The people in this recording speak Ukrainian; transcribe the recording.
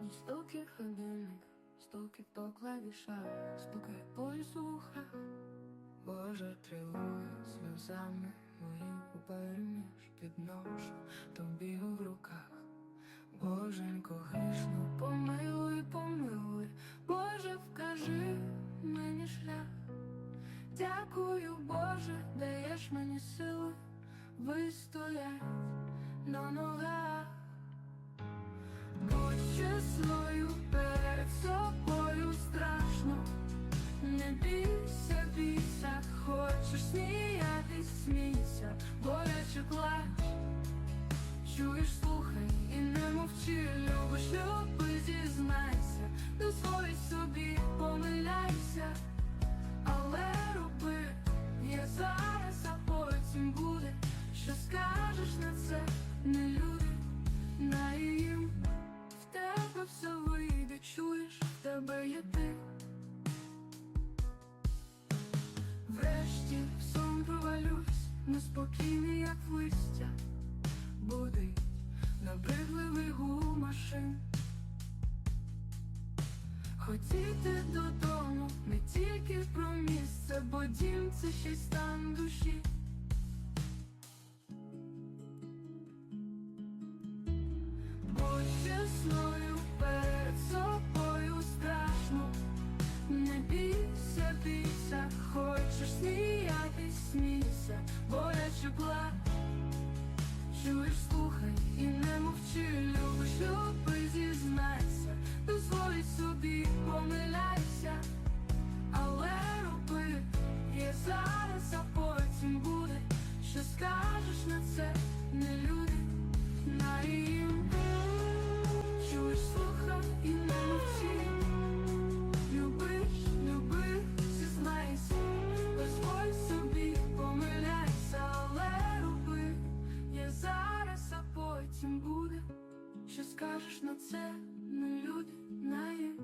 Ні стуки годинник, стуки по клавішах, стукає ухах. Боже, тривога сльозами мої попереміж підношу тобі в руках. Боженько, грішно, помилуй, помилуй, Боже, вкажи мені шлях. Дякую, Боже, мовчи, любиш, люби, зізнайся, дозволь собі, помиляйся, але роби я зараз, а потім буде, що скажеш на це, не люди, на їм. В тебе все вийде, чуєш, в тебе є ти. Врешті в сон провалюсь, неспокійний, як листя Хотіти додому не тільки про місце, бо дім це ще й стан душі. Будь чесною перед собою страшно, не бійся, хочеш сміятись, смійся, боляче плач. Чуєш, слухай і не мовчи, що скажеш на це, не люди, на їм.